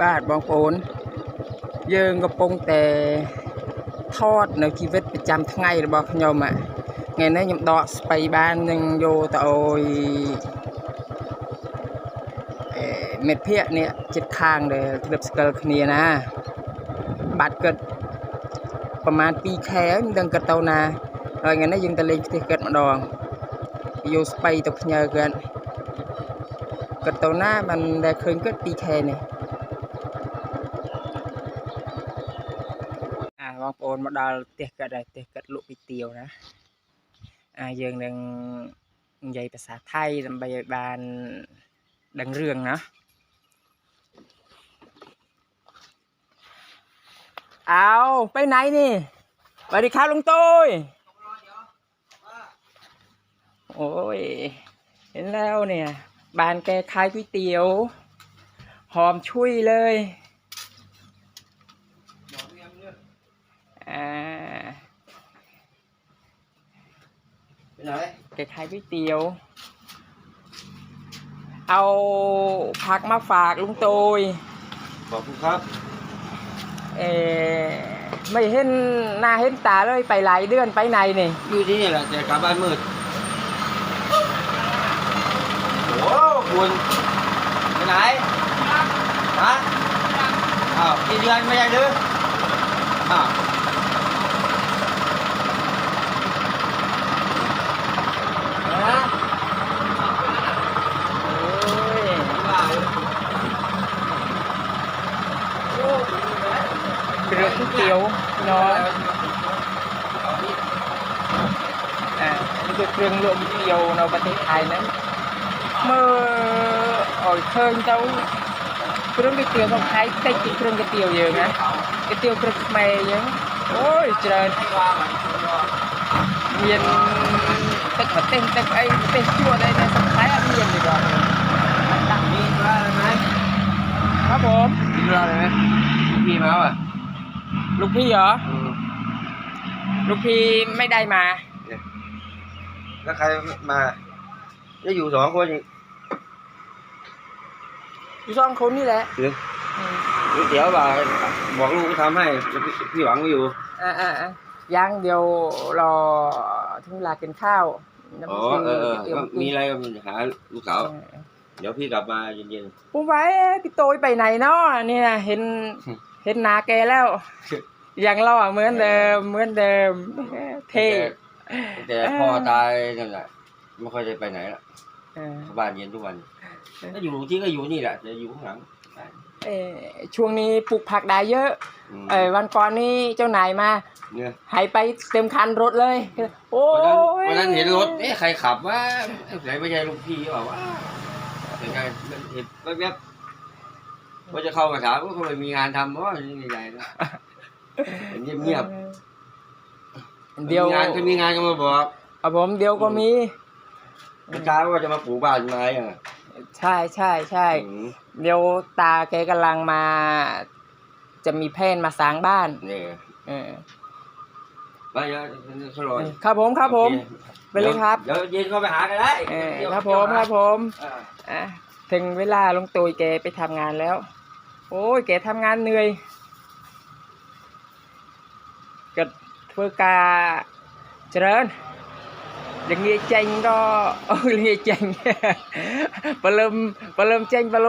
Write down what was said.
បាទបងប្អូន យើងកំពុងតែថតនៅជីវិតប្រចាំថ្ងៃរបស់ខ្ញុំạថ្ងៃនេះខ្ញុំដកស្បៃបាននឹងយកទៅអុយអេមិត្តភ័ក្ដិនេះចិត្តខាងដែលក្លឹបស្កិលគ្នាណា បាត់គិតប្រហែល 2ខែហើយមិនដឹងគិតទៅណាហើយថ្ងៃនេះយើងទៅលេងផ្ទះគិតម្ដងយកស្បៃទៅផ្ញើគាត់គិតទៅណាបានដែលឃើញគិត 2ខែនេះ បងប្អូនមកដល់ផ្ទះកាត់ហើយផ្ទះកាត់លក់គុយទាវណាអាយើងនឹងនិយាយភាសាថៃដើម្បីឲ្យបានដឹងរឿងណាអោไปไหนนี่สวัสดีครับลุงตุ้ยโอ้ย เห็นแล้วเนี่ยบ้านแกขายก๋วยเตี๋ยว หอมชุยเลย ไปไหนแกขายก๋วยเตี๋ยว เอาผักมาฝากลุงโตยขอบคุณครับ เออไม่เห็นหน้าเห็นตาเลยไปหลายเดือนไปไหนนี่อยู่ที่นี่แหละแต่กลับบ้านมืดโอ้คุณไปไหนฮะอ้าวกี่เดือนไม่ได้หรืออ้าวฮะ โอ้ย ว่าอยู่ เป็นรถก๋วยเตี๋ยวเนาะอ่านี่คือเครื่องรวมก๋วเตี๋ยวในประเทศไทยนั้นเมื่อออกเชิงเจ้าเครื่องก๋วยเตียวของไทยติดเครื่องกระเตียวเยอะนะก๋วยเตียวกระบม่เยังโอ้ยเจริญเมียนตึกมาเต็มตึกไอ้เต็มชั่วเลยเนสุดท้ายเมียนดีกว่าาเลยครับผมมีมาเลยไหมมีมาป่ะ ลูกพี่เหรอ อืมลูกพี่ไม่ได้มา แล้วใครมาจะอยู่สองคนอีกอยู่สองคนนี่แหละหรืออืมเดี๋ยวบ่าบอกลูกทำให้พี่หวังไม่อยู่ อ่าอ่าอ่ายังเดี๋ยวรอถึงเวลากินข้าวน้ำอ๋อซื้อเออเออก๋วยเตี๋ยวก็กินมีอะไรก็หาลูกสาว เออเดี๋ยวพี่กลับมาเย็นผมไว้พี่โตยไปไหนเนาะเนี่ยเห็น เห็นหนาแกแล้ว ยังรอเหมือนเดิม เหมือนเดิมๆเท่แต่แต่พ่อตายนั่นแหละไม่ค่อยได้ไปไหนละเออเข้าบ้านเย็นทุกวันก็อยู่ที่ก็อยู่นี่แหละจะอยู่ข้างหลังเอ่อช่วงนี้ปลูกผักได้เยอะ มเออวันก่อนนี้เจ้านายมาเนี่ยหายไปเต็มคันรถเลย โอ้วันนั้นยวันนั้นเห็นรถเอ๊ะใครขับวะไหนไม่ใช่ลูกพี่หรือเปล่าวะแต่ไงมันเห็นแวบๆ ว่าจะเข้ามาถามว่าเขาไม่มีงานทำเพราะว่าใหญ่ๆนะเห็นเงียบๆเดี๋ยวมีงานถ้ามีงานก็มาบอกครับผมเดี๋ยวก็มีเมื่อเช้าว่าจะมาปลูกบ้านไม้อะใช่ใช่ใช่อืมเดี๋ยวตาแกกำลังมา จะมีแผนมาสร้างบ้านนี่เออไปเดี๋ยวเขารอครับผมครับผมโอเไปเลยครับ เดี๋ยวเย็นเข้าไปหากันได้เออเดี๋ยวครับผมครับผมเอออะถึงเวลาลงตุยแกไปทำงานแล้ว โอ้ยแกทำงานเหนื่อยก็เพื่อกาเจริญอย่างงี้เจงก็ โอ้ยอย่างงี้เจง ปลมปลมเจงปล